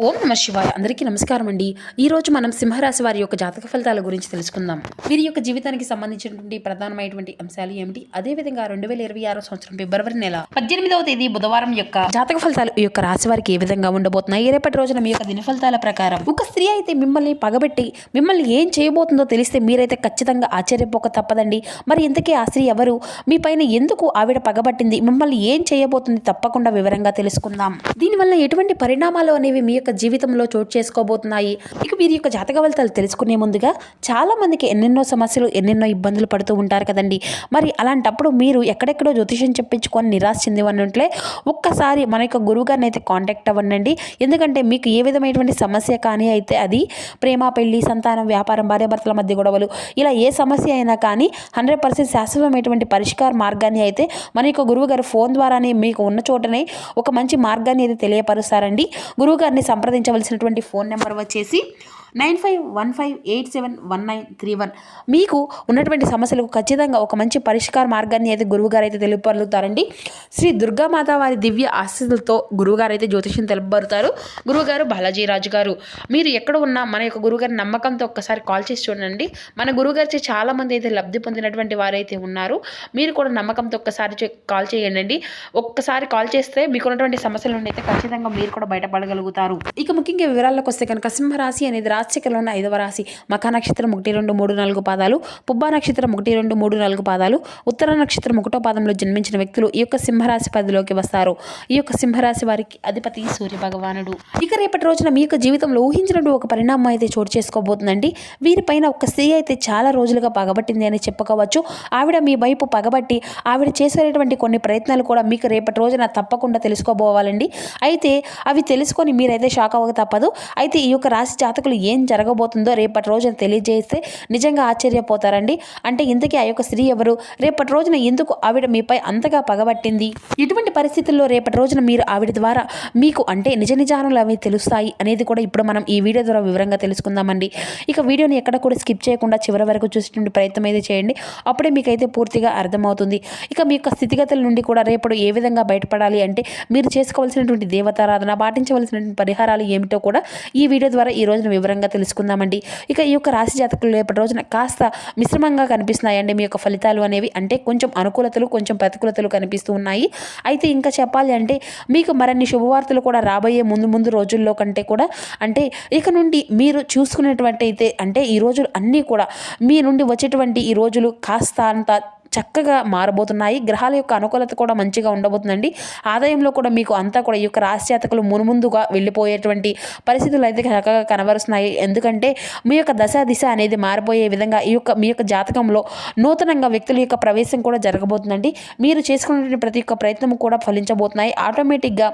ఓం నమ శివాయ. అందరికీ నమస్కారం అండి. ఈ రోజు మనం సింహరాశి వారి యొక్క జాతక ఫలితాల గురించి తెలుసుకుందాం. వీరి యొక్క జీవితానికి సంబంధించినటువంటి ప్రధానమైనటువంటి అంశాలు ఏమిటి? అదేవిధంగా రెండు వేల ఇరవై ఆరో సంవత్సరం ఫిబ్రవరి నెల పద్దెనిమిదవ తేదీ బుధవారం యొక్క జాతక ఫలితాలు ఈ యొక్క రాశి వారికి ఏ విధంగా ఉండబోతున్నాయి? రేపటి రోజున మీ యొక్క దిన ఫలితాల ప్రకారం ఒక స్త్రీ అయితే మిమ్మల్ని పగబెట్టి మిమ్మల్ని ఏం చేయబోతుందో తెలిస్తే మీరైతే ఖచ్చితంగా ఆశ్చర్యపోక తప్పదండి. మరి ఇంతకీ ఆ స్త్రీ ఎవరు? మీ పైన ఎందుకు ఆవిడ పగబట్టింది? మిమ్మల్ని ఏం చేయబోతుంది? తప్పకుండా వివరంగా తెలుసుకుందాం. దీనివల్ల ఎటువంటి పరిణామాలు అనేవి మీ యొక్క జీవితంలో చోటు చేసుకోబోతున్నాయి. ఇక వీరి యొక్క జాతక ఫలితాలు తెలుసుకునే ముందుగా చాలా మందికి ఎన్నెన్నో సమస్యలు ఎన్నెన్నో ఇబ్బందులు పడుతూ ఉంటారు కదండి. మరి అలాంటప్పుడు మీరు ఎక్కడెక్కడో జ్యోతిషం చెప్పించుకొని నిరాశ చెందివన్నట్లే ఒక్కసారి మన యొక్క గురువు గారిని అయితే కాంటాక్ట్ అవ్వండి ఎందుకంటే మీకు ఏ విధమైనటువంటి సమస్య కానీ అయితే అది ప్రేమ పెళ్ళి సంతానం వ్యాపారం భార్యాభర్తల మధ్య గొడవలు ఇలా ఏ సమస్య అయినా కానీ హండ్రెడ్ పర్సెంట్ శాశ్వతమైనటువంటి పరిష్కార మార్గాన్ని అయితే మన యొక్క గురువు గారు ఫోన్ ద్వారానే మీకు ఉన్న చోటనే ఒక మంచి మార్గాన్ని అయితే తెలియపరుస్తారండి. గురువు గారిని సంప్రదించవలసినటువంటి ఫోన్ నెంబర్ వచ్చేసి nine five one five eight seven one nine three one. మీకు ఉన్నటువంటి సమస్యలకు ఖచ్చితంగా ఒక మంచి పరిష్కార మార్గాన్ని అయితే గురువుగారు అయితే తెలుపగలుగుతారండి శ్రీ దుర్గామాత వారి దివ్య ఆశీస్సులతో గురువుగారు అయితే జ్యోతిష్యం తెలుపబడతారు గురువుగారు బాలాజీ రాజు గారు మీరు ఎక్కడ ఉన్నా మన యొక్క గురువుగారి నమ్మకంతో ఒక్కసారి కాల్ చేసి చూడండి. మన గురువుగారి చాలా మంది అయితే లబ్ధి పొందినటువంటి వారైతే ఉన్నారు. మీరు కూడా నమ్మకంతో ఒక్కసారి చే- కాల్ చేయండి ఒక్కసారి కాల్ చేస్తే మీకు ఉన్నటువంటి సమస్యల నుండి అయితే ఖచ్చితంగా మీరు కూడా బయటపడగలుగుతారు. ఇక ముఖ్యంగా వివరాల్లోకి వస్తే కనుక సింహరాశి అనేది రాశికలో ఉన్న ఐదవ రాశి. మఖా నక్షత్రం ఒకటి రెండు మూడు నాలుగు పాదాలు పుబ్బా నక్షత్రం ఒకటి రెండు మూడు నాలుగు పాదాలు ఉత్తర నక్షత్రం ఒకటో పాదంలో జన్మించిన వ్యక్తులు ఈ యొక్క సింహరాశి పరిధిలోకి వస్తారు. ఈ యొక్క సింహరాశి వారికి అధిపతి సూర్య భగవానుడు. ఇక రేపటి రోజున మీ యొక్క జీవితంలో ఊహించినట్టు ఒక పరిణామం అయితే చోటు చేసుకోబోతుందండి. వీరిపైన ఒక స్త్రీ అయితే చాలా రోజులుగా పగబట్టింది అని చెప్పుకోవచ్చు. ఆవిడ మీ వైపు పగబట్టి ఆవిడ చేసేటువంటి కొన్ని ప్రయత్నాలు కూడా మీకు రేపటి రోజున తప్పకుండా తెలుసుకోబోవాలండి. అయితే అవి తెలుసుకొని మీరైతే షాక్ అవ్వక తప్పదు. అయితే ఈ యొక్క రాశి జాతకులు ఏ ఏం జరగబోతుందో రేపటి రోజున తెలియజేస్తే నిజంగా ఆశ్చర్యపోతారండి. అంటే ఇంతకీ ఆ యొక్క స్త్రీ ఎవరు? రేపటి రోజున ఎందుకు ఆవిడ మీపై అంతగా పగబట్టింది? ఎటువంటి పరిస్థితుల్లో రేపటి రోజున మీరు ఆవిడ ద్వారా మీకు అంటే నిజ నిజానులు అవి తెలుస్తాయి అనేది కూడా ఇప్పుడు మనం ఈ వీడియో ద్వారా వివరంగా తెలుసుకుందామండి. ఇక వీడియోని ఎక్కడ కూడా స్కిప్ చేయకుండా చివరి వరకు చూసేటువంటి ప్రయత్నం అయితే చేయండి. అప్పుడే మీకైతే పూర్తిగా అర్థమవుతుంది. ఇక మీ యొక్క స్థితిగతుల నుండి కూడా రేపటి ఏ విధంగా బయటపడాలి అంటే మీరు చేసుకోవాల్సినటువంటి దేవతారాధన పాటించవలసినటువంటి పరిహారాలు ఏమిటో కూడా ఈ వీడియో ద్వారా ఈ రోజున వివరంగా తెలుసుకుందామండి. ఇక ఈ యొక్క రాశి జాతకులు రేపటి రోజున కాస్త మిశ్రమంగా కనిపిస్తున్నాయండి మీ యొక్క ఫలితాలు అనేవి. అంటే కొంచెం అనుకూలతలు కొంచెం ప్రతికూలతలు కనిపిస్తూ ఉన్నాయి. అయితే ఇంకా చెప్పాలి అంటే మీకు మరిన్ని శుభవార్తలు కూడా రాబోయే ముందు ముందు రోజుల్లో కంటే కూడా అంటే ఇక నుండి మీరు చూసుకునేటువంటి అయితే అంటే ఈ రోజులు అన్నీ కూడా మీ నుండి వచ్చేటువంటి ఈ రోజులు కాస్త అంత చక్కగా మారబోతున్నాయి. గ్రహాల యొక్క అనుకూలత కూడా మంచిగా ఉండబోతుందండి. ఆదాయంలో కూడా మీకు అంతా కూడా ఈ యొక్క రాశ్యాతకులు మునుముందుగా వెళ్ళిపోయేటువంటి పరిస్థితులు అయితే చక్కగా కనబరుస్తున్నాయి. ఎందుకంటే మీ యొక్క దశ దిశ అనేది మారిపోయే విధంగా ఈ యొక్క మీ యొక్క జాతకంలో నూతనంగా వ్యక్తుల యొక్క ప్రవేశం కూడా జరగబోతుందండి. మీరు చేసుకున్నటువంటి ప్రతి ఒక్క ప్రయత్నం కూడా ఫలించబోతున్నాయి. ఆటోమేటిక్గా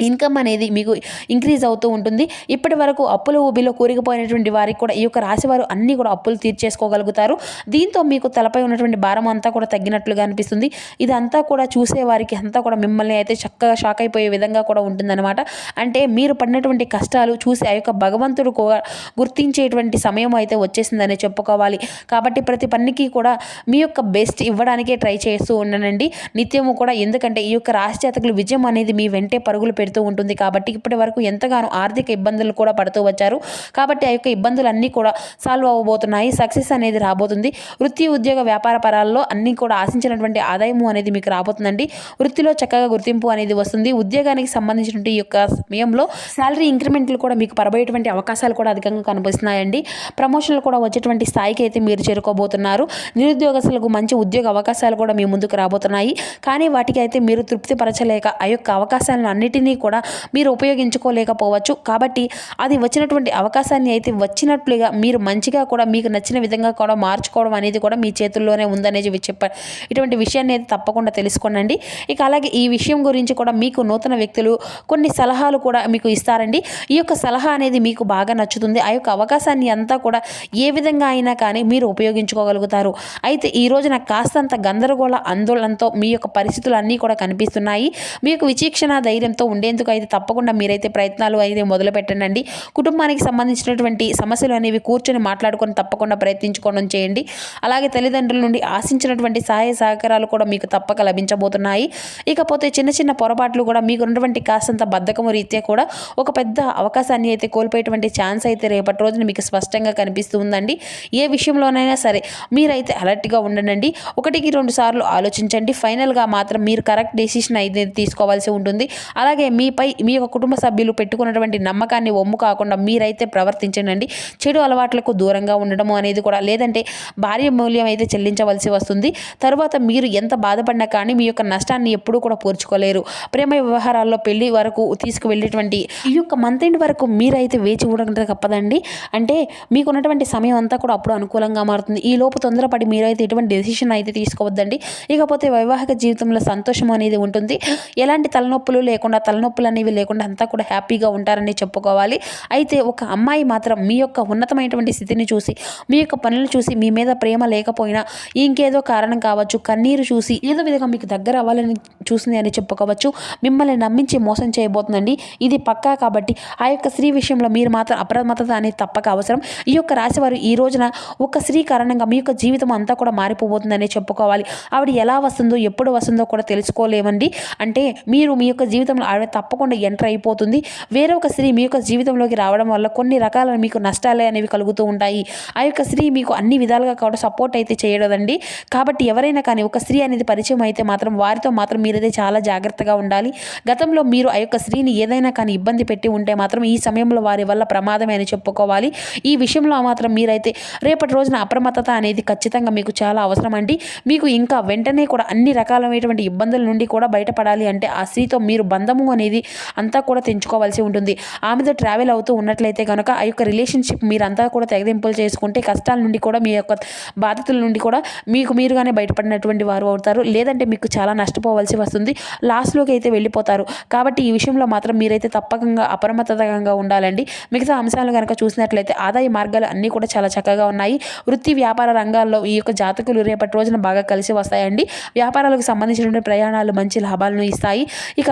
ఇన్కమ్ అనేది మీకు ఇంక్రీజ్ అవుతూ ఉంటుంది. ఇప్పటి వరకు అప్పుల ఊబిలో కూరిగిపోయినటువంటి వారికి కూడా ఈ యొక్క రాశి వారు అన్నీ కూడా అప్పులు తీర్చేసుకోగలుగుతారు. దీంతో మీకు తలపై ఉన్నటువంటి భారం అంతా కూడా తగ్గినట్లుగా అనిపిస్తుంది. ఇదంతా కూడా చూసే వారికి అంతా కూడా మిమ్మల్ని అయితే చక్కగా షాక్ అయిపోయే విధంగా కూడా ఉంటుందన్నమాట. అంటే మీరు పడినటువంటి కష్టాలు చూసి ఆ యొక్క భగవంతుడు కూడా గుర్తించేటువంటి సమయం అయితే వచ్చేసిందని చెప్పుకోవాలి. కాబట్టి ప్రతి పనికి కూడా మీ యొక్క బెస్ట్ ఇవ్వడానికే ట్రై చేస్తూ ఉండనండి. నిత్యము కూడా ఎందుకంటే ఈ యొక్క రాశి జాతకులు విజయం అనేది మీ వెంటే పరుగులు పెడుతూ ఉంటుంది. కాబట్టి ఇప్పటి వరకు ఎంతగానో ఆర్థిక ఇబ్బందులు కూడా పడుతూ వచ్చారు. కాబట్టి ఆ యొక్క ఇబ్బందులన్నీ కూడా సాల్వ్ అవ్వబోతున్నాయి. సక్సెస్ అనేది రాబోతుంది. వృత్తి ఉద్యోగ వ్యాపార పరాల్లో అన్నీ కూడా ఆశించినటువంటి ఆదాయము అనేది మీకు రాబోతుందండి. వృత్తిలో చక్కగా గుర్తింపు అనేది వస్తుంది. ఉద్యోగానికి సంబంధించినటువంటి ఈ యొక్క సమయంలో శాలరీ ఇంక్రిమెంట్లు కూడా మీకు పరబోయేటువంటి అవకాశాలు కూడా అధికంగా కనిపిస్తున్నాయండి. ప్రమోషన్లు కూడా వచ్చేటువంటి స్థాయికి అయితే మీరు చేరుకోబోతున్నారు. నిరుద్యోగస్తులకు మంచి ఉద్యోగ అవకాశాలు కూడా మీ ముందుకు రాబోతున్నాయి. కానీ వాటికి అయితే మీరు తృప్తిపరచలేక ఆ యొక్క అవకాశాలను అన్నిటినీ కూడా మీరు ఉపయోగించుకోలేకపోవచ్చు. కాబట్టి అది వచ్చినటువంటి అవకాశాన్ని అయితే వచ్చినట్లుగా మీరు మంచిగా కూడా మీకు నచ్చిన విధంగా కూడా మార్చుకోవడం అనేది కూడా మీ చేతుల్లోనే ఉందనేది చెప్ప ఇటువంటి విషయాన్ని అయితే తప్పకుండా తెలుసుకోనండి. ఇక అలాగే ఈ విషయం గురించి కూడా మీకు నూతన వ్యక్తులు కొన్ని సలహాలు కూడా మీకు ఇస్తారండి. ఈ యొక్క సలహా అనేది మీకు బాగా నచ్చుతుంది. ఆ యొక్క అవకాశాన్ని అంతా కూడా ఏ విధంగా అయినా కానీ మీరు ఉపయోగించుకోగలుగుతారు. అయితే ఈ రోజున కాస్తంత గందరగోళ ఆందోళనతో మీ యొక్క పరిస్థితులు అన్నీ కూడా కనిపిస్తున్నాయి. మీ యొక్క విచక్షణ ధైర్యంతో ఉండే ఉండేందుకు అయితే తప్పకుండా మీరైతే ప్రయత్నాలు అయితే మొదలు పెట్టండి కుటుంబానికి సంబంధించినటువంటి సమస్యలు అనేవి కూర్చొని మాట్లాడుకొని తప్పకుండా ప్రయత్నించుకోవడం చేయండి. అలాగే తల్లిదండ్రుల నుండి ఆశించినటువంటి సహాయ సహకారాలు కూడా మీకు తప్పక లభించబోతున్నాయి. ఇకపోతే చిన్న చిన్న పొరపాట్లు కూడా మీకు ఉన్నటువంటి కాస్తంత బద్ధకము రీత్యా కూడా ఒక పెద్ద అవకాశాన్ని అయితే కోల్పోయేటువంటి ఛాన్స్ అయితే రేపటి రోజున మీకు స్పష్టంగా కనిపిస్తూ ఉందండి ఏ విషయంలోనైనా సరే మీరైతే అలర్ట్గా ఉండండి ఒకటికి రెండు సార్లు ఆలోచించండి. ఫైనల్గా మాత్రం మీరు కరెక్ట్ డెసిషన్ అయితే తీసుకోవాల్సి ఉంటుంది. అలాగే మీపై మీ యొక్క కుటుంబ సభ్యులు పెట్టుకున్నటువంటి నమ్మకాన్ని ఒమ్ము కాకుండా మీరైతే ప్రవర్తించండి చెడు అలవాట్లకు దూరంగా ఉండడము అనేది కూడా లేదంటే భార్య మూల్యం అయితే చెల్లించవలసి వస్తుంది. తర్వాత మీరు ఎంత బాధపడినా కానీ మీ యొక్క నష్టాన్ని ఎప్పుడూ కూడా పూర్చుకోలేరు. ప్రేమ వ్యవహారాల్లో పెళ్ళి వరకు తీసుకువెళ్ళేటువంటి ఈ యొక్క మంత్ ఎండ్ వరకు మీరైతే వేచి ఉండడం తప్పదండి. అంటే మీకున్నటువంటి సమయం అంతా కూడా అప్పుడు అనుకూలంగా మారుతుంది. ఈ లోపు తొందరపడి మీరైతే ఎటువంటి డెసిషన్ అయితే తీసుకోవద్దండి. ఇకపోతే వైవాహిక జీవితంలో సంతోషం అనేది ఉంటుంది. ఎలాంటి తలనొప్పులు లేకుండా తలనొప్పులు అనేవి లేకుండా అంతా కూడా హ్యాపీగా ఉంటారని చెప్పుకోవాలి. అయితే ఒక అమ్మాయి మాత్రం మీ యొక్క ఉన్నతమైనటువంటి స్థితిని చూసి మీ యొక్క పనులు చూసి మీ మీద ప్రేమ లేకపోయినా ఇంకేదో కారణం కావచ్చు కన్నీరు చూసి ఏదో విధంగా మీకు దగ్గర అవ్వాలని చూసింది అని చెప్పుకోవచ్చు. మిమ్మల్ని నమ్మించి మోసం చేయబోతుందండి. ఇది పక్కా కాబట్టి ఆ యొక్క స్త్రీ విషయంలో మీరు మాత్రం అప్రమత్తత అనేది తప్పక అవసరం. ఈ యొక్క రాశి వారు ఈ రోజున ఒక స్త్రీ కారణంగా మీ యొక్క జీవితం అంతా కూడా మారిపోబోతుందని చెప్పుకోవాలి. ఆవిడ ఎలా వస్తుందో ఎప్పుడు వస్తుందో కూడా తెలుసుకోలేమండి. అంటే మీరు మీ యొక్క జీవితంలో ఆవిడ తప్పకుండా ఎంటర్ అయిపోతుంది. వేరే ఒక స్త్రీ మీ యొక్క జీవితంలోకి రావడం వల్ల కొన్ని రకాల మీకు నష్టాలే అనేవి కలుగుతూ ఉంటాయి. ఆ యొక్క స్త్రీ మీకు అన్ని విధాలుగా కూడా సపోర్ట్ అయితే చేయడదండి కాబట్టి ఎవరైనా కానీ ఒక స్త్రీ అనేది పరిచయం అయితే మాత్రం వారితో మాత్రం మీరైతే చాలా జాగ్రత్తగా ఉండాలి. గతంలో మీరు ఆ యొక్క స్త్రీని ఏదైనా కానీ ఇబ్బంది పెట్టి ఉంటే మాత్రం ఈ సమయంలో వారి వల్ల ప్రమాదమే అని చెప్పుకోవాలి. ఈ విషయంలో మాత్రం మీరైతే రేపటి రోజున అప్రమత్తత అనేది ఖచ్చితంగా మీకు చాలా అవసరం అండి. మీకు ఇంకా వెంటనే కూడా అన్ని రకాలైనటువంటి ఇబ్బందుల నుండి కూడా బయటపడాలి అంటే ఆ స్త్రీతో మీరు బంధము అనేది అంతా కూడా తెంచుకోవాల్సి ఉంటుంది. ఆమెతో ట్రావెల్ అవుతూ ఉన్నట్లయితే కనుక ఆ యొక్క రిలేషన్షిప్ మీరంతా కూడా తెగదింపులు చేసుకుంటే కష్టాల నుండి కూడా మీ యొక్క బాధితుల నుండి కూడా మీకు మీరుగానే బయటపడినటువంటి వారు అవుతారు. లేదంటే మీకు చాలా నష్టపోవాల్సి వస్తుంది. లాస్ట్లోకి అయితే వెళ్ళిపోతారు. కాబట్టి ఈ విషయంలో మాత్రం మీరైతే తప్పకంగా అప్రమత్తతంగా ఉండాలండి. మిగతా అంశాలు కనుక చూసినట్లయితే ఆదాయ మార్గాలు అన్నీ కూడా చాలా చక్కగా ఉన్నాయి. వృత్తి వ్యాపార రంగాల్లో ఈ యొక్క జాతకులు రేపటి రోజున బాగా కలిసి వస్తాయండి. వ్యాపారాలకు సంబంధించినటువంటి ప్రయాణాలు మంచి లాభాలను ఇస్తాయి. ఇక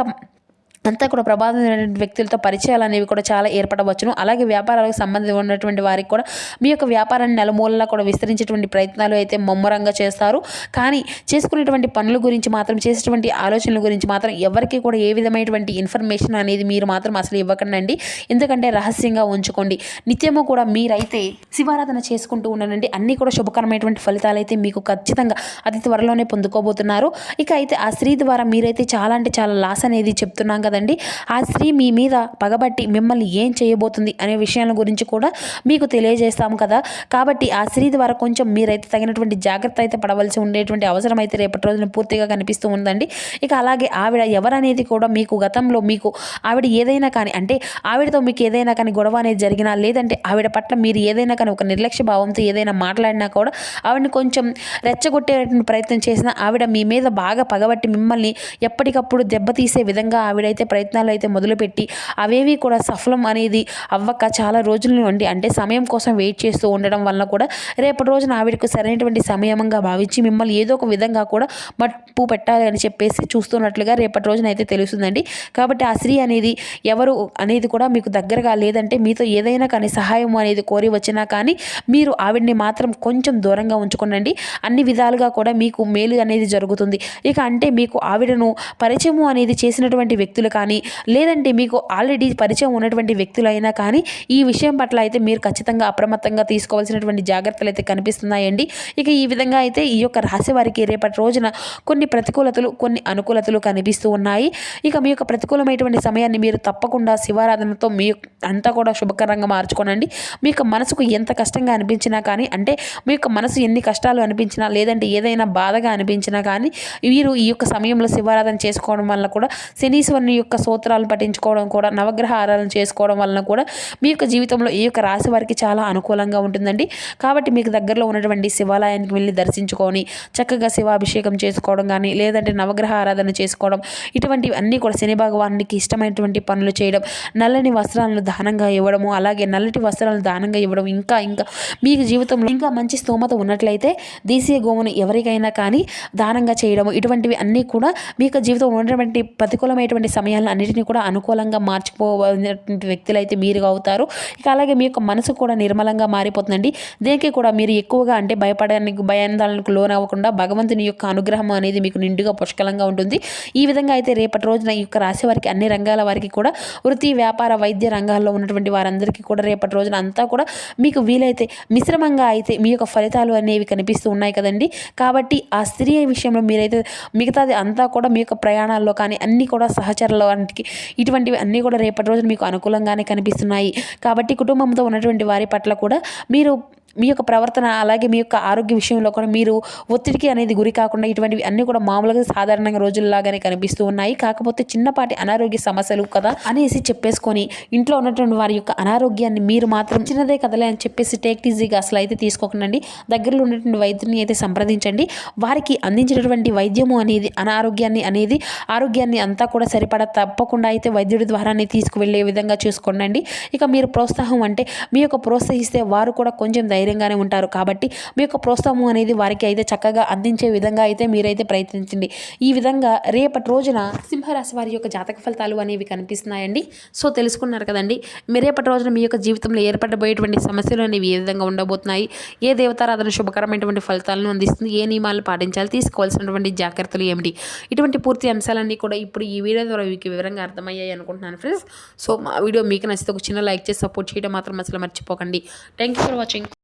అంతా కూడా ప్రభావితమైనటువంటి వ్యక్తులతో పరిచయాలు అనేవి కూడా చాలా ఏర్పడవచ్చును. అలాగే వ్యాపారాలకు సంబంధం ఉన్నటువంటి వారికి కూడా మీ యొక్క వ్యాపారాన్ని నలుమూలలా కూడా విస్తరించేటువంటి ప్రయత్నాలు అయితే ముమ్మరంగా చేస్తారు. కానీ చేసుకునేటువంటి పనుల గురించి మాత్రం చేసేటువంటి ఆలోచనల గురించి మాత్రం ఎవరికి కూడా ఏ విధమైనటువంటి ఇన్ఫర్మేషన్ అనేది మీరు మాత్రం అసలు ఇవ్వకండి ఎందుకంటే రహస్యంగా ఉంచుకోండి. నిత్యము కూడా మీరైతే శివారాధన చేసుకుంటూ ఉండండి. అన్నీ కూడా శుభకరమైనటువంటి ఫలితాలు అయితే మీకు ఖచ్చితంగా అతి త్వరలోనే పొందుకోబోతున్నారు. ఇక అయితే ఆ స్త్రీ ద్వారా మీరైతే చాలా అంటే చాలా లాస్ అనేది చెప్తున్నాం కదా. కదండి? ఆ స్త్రీ మీ మీద పగబట్టి మిమ్మల్ని ఏం చేయబోతుంది అనే విషయాల గురించి కూడా మీకు తెలియజేస్తాము కదా. కాబట్టి ఆ స్త్రీ ద్వారా కొంచెం మీరైతే తగినటువంటి జాగ్రత్త అయితే పడవలసి ఉండేటువంటి అవసరం అయితే రేపటి రోజున పూర్తిగా కనిపిస్తూ ఉందండి. ఇక అలాగే ఆవిడ ఎవరనేది కూడా మీకు గతంలో మీకు ఆవిడ ఏదైనా కానీ అంటే ఆవిడతో మీకు ఏదైనా కానీ గొడవ అనేది జరిగినా లేదంటే ఆవిడ పట్ల మీరు ఏదైనా కానీ ఒక నిర్లక్ష్య భావంతో ఏదైనా మాట్లాడినా కూడా ఆవిడని కొంచెం రెచ్చగొట్టేటువంటి ప్రయత్నం చేసినా ఆవిడ మీ మీద బాగా పగబట్టి మిమ్మల్ని ఎప్పటికప్పుడు దెబ్బతీసే విధంగా ఆవిడైతే ప్రయత్నాలు అయితే మొదలుపెట్టి అవేవి కూడా సఫలం అనేది అవ్వక చాలా రోజుల నుండి అంటే సమయం కోసం వెయిట్ చేస్తూ ఉండడం వలన కూడా రేపటి రోజున ఆవిడకు సరైనటువంటి సమయంగా భావించి మిమ్మల్ని ఏదో ఒక విధంగా కూడా మట్పు పెట్టాలి అని చెప్పేసి చూస్తున్నట్లుగా రేపటి రోజున అయితే తెలుస్తుందండి. కాబట్టి ఆ స్త్రీ అనేది ఎవరు అనేది కూడా మీకు దగ్గరగా లేదంటే మీతో ఏదైనా కానీ సహాయం అనేది కోరి వచ్చినా కానీ మీరు ఆవిడ్ని మాత్రం కొంచెం దూరంగా ఉంచుకోనండి. అన్ని విధాలుగా కూడా మీకు మేలు అనేది జరుగుతుంది. ఇక అంటే మీకు ఆవిడను పరిచయము అనేది చేసినటువంటి వ్యక్తులు కానీ లేదంటే మీకు ఆల్రెడీ పరిచయం ఉన్నటువంటి వ్యక్తులైనా కానీ ఈ విషయం పట్ల అయితే మీరు ఖచ్చితంగా అప్రమత్తంగా తీసుకోవాల్సినటువంటి జాగ్రత్తలు అయితే కనిపిస్తున్నాయండి. ఇక ఈ విధంగా అయితే ఈ యొక్క రాశి వారికి రేపటి రోజున కొన్ని ప్రతికూలతలు కొన్ని అనుకూలతలు కనిపిస్తూ ఉన్నాయి. ఇక మీ యొక్క ప్రతికూలమైనటువంటి సమయాన్ని మీరు తప్పకుండా శివారాధనతో మీ అంతా కూడా శుభకరంగా మార్చుకోనండి. మీ యొక్క మనసుకు ఎంత కష్టంగా అనిపించినా కానీ అంటే మీ యొక్క మనసు ఎన్ని కష్టాలు అనిపించినా లేదంటే ఏదైనా బాధగా అనిపించినా కానీ మీరు ఈ యొక్క సమయంలో శివారాధన చేసుకోవడం వల్ల కూడా శనీశ్వరుని యొక్క సూత్రాలు పఠించుకోవడం కూడా నవగ్రహ ఆరాధన చేసుకోవడం వలన కూడా మీ యొక్క జీవితంలో ఈ యొక్క రాశి వారికి చాలా అనుకూలంగా ఉంటుందండి. కాబట్టి మీకు దగ్గరలో ఉన్నటువంటి శివాలయానికి వెళ్ళి దర్శించుకొని చక్కగా శివాభిషేకం చేసుకోవడం కానీ లేదంటే నవగ్రహ ఆరాధన చేసుకోవడం ఇటువంటివి అన్నీ కూడా శని భగవానికి ఇష్టమైనటువంటి పనులు చేయడం నల్లని వస్త్రాలను దానంగా ఇవ్వడము అలాగే నల్లటి వస్త్రాలను దానంగా ఇవ్వడం ఇంకా ఇంకా మీకు జీవితంలో ఇంకా మంచి స్తోమత ఉన్నట్లయితే దేశీయ గోవును ఎవరికైనా కానీ దానంగా చేయడము ఇటువంటివి అన్నీ కూడా మీ యొక్క జీవితంలో ఉన్నటువంటి ప్రతికూలమైనటువంటి సమయాలను అన్నిటినీ కూడా అనుకూలంగా మార్చుకోవాల్సినటువంటి వ్యక్తులు అయితే మీరు అవుతారు. ఇక అలాగే మీ యొక్క మనసు కూడా నిర్మలంగా మారిపోతుందండి. దేనికి కూడా మీరు ఎక్కువగా అంటే భయపడడానికి భయాందోళనకు లోనవ్వకుండా భగవంతుని యొక్క అనుగ్రహం అనేది మీకు నిండుగా పుష్కలంగా ఉంటుంది. ఈ విధంగా అయితే రేపటి రోజున ఈ యొక్క రాశి వారికి అన్ని రంగాల వారికి కూడా వృత్తి వ్యాపార వైద్య రంగాల్లో ఉన్నటువంటి వారందరికీ కూడా రేపటి రోజున అంతా కూడా మీకు వీలైతే మిశ్రమంగా అయితే మీ యొక్క ఫలితాలు అనేవి కనిపిస్తూ ఉన్నాయి కదండి. కాబట్టి ఆ స్త్రీ విషయంలో మీరైతే మిగతాది అంతా కూడా మీ యొక్క ప్రయాణాల్లో కానీ అన్నీ కూడా సహచరులు వంటికి ఇటువంటివి అన్నీ కూడా రేపటి రోజున మీకు అనుకూలంగానే కనిపిస్తున్నాయి. కాబట్టి కుటుంబంతో ఉన్నటువంటి వారి పట్ల కూడా మీరు మీ యొక్క ప్రవర్తన అలాగే మీ యొక్క ఆరోగ్య విషయంలో కూడా మీరు ఒత్తిడికి అనేది గురి కాకుండా ఇటువంటివి అన్నీ కూడా మామూలుగా సాధారణంగా రోజుల్లాగానే కనిపిస్తూ ఉన్నాయి. కాకపోతే చిన్నపాటి అనారోగ్య సమస్యలు కదా అనేసి చెప్పేసుకొని ఇంట్లో ఉన్నటువంటి వారి యొక్క అనారోగ్యాన్ని మీరు మాత్రం చిన్నదే కదలే అని చెప్పేసి టేక్ ఈజీగా అసలు అయితే తీసుకోకండి. దగ్గరలో ఉన్నటువంటి వైద్యుని అయితే సంప్రదించండి. వారికి అందించినటువంటి వైద్యము అనేది అనారోగ్యాన్ని అనేది ఆరోగ్యాన్ని అంతా కూడా సరిపడా తప్పకుండా అయితే వైద్యుడి ద్వారానే తీసుకువెళ్ళే విధంగా చూసుకోండి ఇక మీరు ప్రోత్సాహం అంటే మీ యొక్క ప్రోత్సహిస్తే వారు కూడా కొంచెం ధైర్యంగానే ఉంటారు. కాబట్టి మీ యొక్క ప్రోత్సాహం అనేది వారికి అయితే చక్కగా అందించే విధంగా అయితే మీరైతే ప్రయత్నించండి. ఈ విధంగా రేపటి రోజున సింహరాశి వారి యొక్క జాతక ఫలితాలు అనేవి కనిపిస్తున్నాయండి. సో తెలుసుకున్నారు కదండి. మీ రేపటి రోజున మీ యొక్క జీవితంలో ఏర్పడబోయేటువంటి సమస్యలు అనేవి ఏ విధంగా ఉండబోతున్నాయి? ఏ దేవతారాధన శుభకరమైనటువంటి ఫలితాలను అందిస్తుంది? ఏ నియమాలు పాటించాలి? తీసుకోవాల్సినటువంటి జాగ్రత్తలు ఏమిటి? ఇటువంటి పూర్తి అంశాలన్నీ కూడా ఇప్పుడు ఈ వీడియో ద్వారా మీకు వివరంగా అర్థమయ్యాయి అనుకుంటున్నాను ఫ్రెండ్స్. సో మా వీడియో మీకు నచ్చితే ఒక చిన్న లైక్ చేసి సపోర్ట్ చేయడం మాత్రం అసలు మర్చిపోకండి. Thank you for watching.